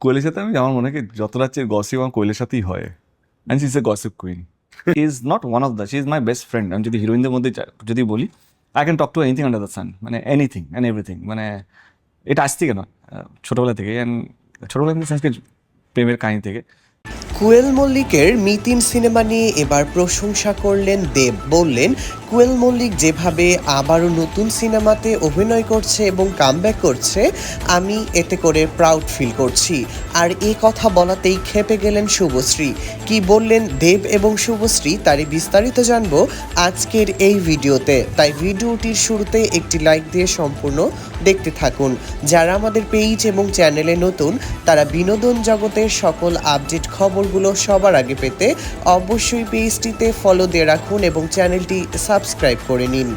কোয়েলের সাথে আমি আমার মনে হয় কি যতটা চেয়ে গসিপ আমার কোয়েলের সাথেই হয়। And she is a gossip queen is not one of the she is my best friend আমি যদি হিরোইনদের মধ্যে যদি বলি I can talk to anything under the sun মানে এনিথিং অ্যান্ড এভরিথিং মানে এটা আজ কেন ছোটোবেলা থেকে অ্যান্ড ছোটোবেলা থেকে সেন্সকে প্রেমের কাহিনী থেকে। কুয়েল মল্লিকের মিতিন সিনেমা নিয়ে এবার প্রশংসা করলেন দেব বললেন কুয়েল মল্লিক যেভাবে আবারও নতুন সিনেমাতে অভিনয় করছে এবং কামব্যাক করছে, আমি এতে করে প্রাউড ফিল করছি। আর এই কথা বলাতেই খেপে গেলেন শুভশ্রী। কি বললেন দেব এবং শুভশ্রী তারই বিস্তারিত জানব আজকের এই ভিডিওতে। তাই ভিডিওটির শুরুতে একটি লাইক দিয়ে সম্পূর্ণ দেখতে থাকুন। যারা আমাদের পেজ এবং চ্যানেলে নতুন, তারা বিনোদন জগতের সকল আপডেট খবরগুলো সবার আগে পেতে অবশ্যই পেজটিতে ফলো দিয়ে রাখুন এবং চ্যানেলটি সাবস্ক্রাইব করে নিন।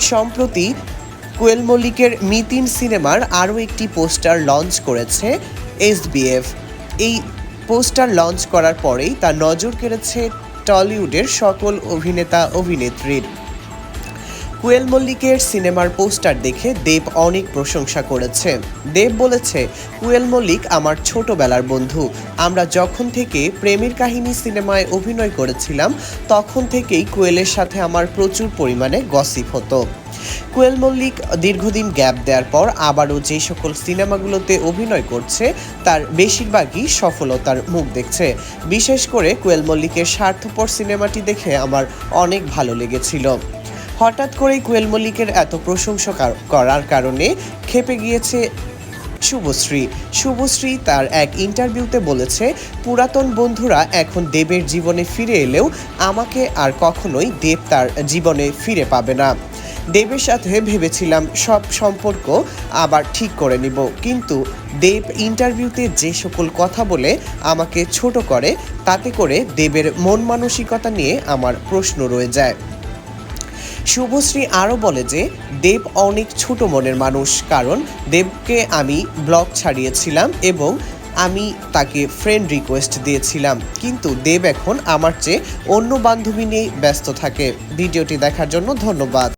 সম্প্রতি কোয়েল মল্লিকের মিতিন সিনেমার আরও একটি পোস্টার লঞ্চ করেছে এসবিএফ এই পোস্টার লঞ্চ করার পরেই তা নজর কেড়েছে টলিউডের সকল অভিনেতা অভিনেত্রীর কুয়েল মল্লিকের সিনেমার পোস্টার দেখে দেব অনেক প্রশংসা করেছে। দেব বলেছে, কুয়েল মল্লিক আমার ছোটবেলার বন্ধু। আমরা যখন থেকে প্রেমের কাহিনী সিনেমায় অভিনয় করেছিলাম, তখন থেকেই কুয়েলের সাথে আমার প্রচুর পরিমাণে গসিপ হতো। কুয়েল মল্লিক দীর্ঘদিন গ্যাপ দেওয়ার পর আবারও যে সকল সিনেমাগুলোতে অভিনয় করছে, তার বেশিরভাগই সফলতার মুখ দেখছে। বিশেষ করে কুয়েল মল্লিকের স্বার্থপর সিনেমাটি দেখে আমার অনেক ভালো লেগেছিল। হঠাৎ করেই কোয়েল মল্লিকের এত প্রশংসা করার কারণে খেপে গিয়েছে শুভশ্রী। শুভশ্রী তার এক ইন্টারভিউতে বলেছে, পুরাতন বন্ধুরা এখন দেবের জীবনে ফিরে এলেও আমাকে আর কখনোই দেব তার জীবনে ফিরে পাবে না। দেবের সাথে ভেবেছিলাম সব সম্পর্ক আবার ঠিক করে নিব, কিন্তু দেব ইন্টারভিউতে যে সকল কথা বলে আমাকে ছোট করে, তাতে করে দেবের মন মানসিকতা নিয়ে আমার প্রশ্ন রয়ে যায়। শুভশ্রী আরও বলে যে, দেব অনেক ছোট মনের মানুষ, কারণ দেবকে আমি ব্লগ ছাড়িয়েছিলাম এবং আমি তাকে ফ্রেন্ড রিকোয়েস্ট দিয়েছিলাম। কিন্তু দেব এখন আমার চেয়ে অন্য বান্ধবী নিয়েই ব্যস্ত থাকে। ভিডিওটি দেখার জন্য ধন্যবাদ।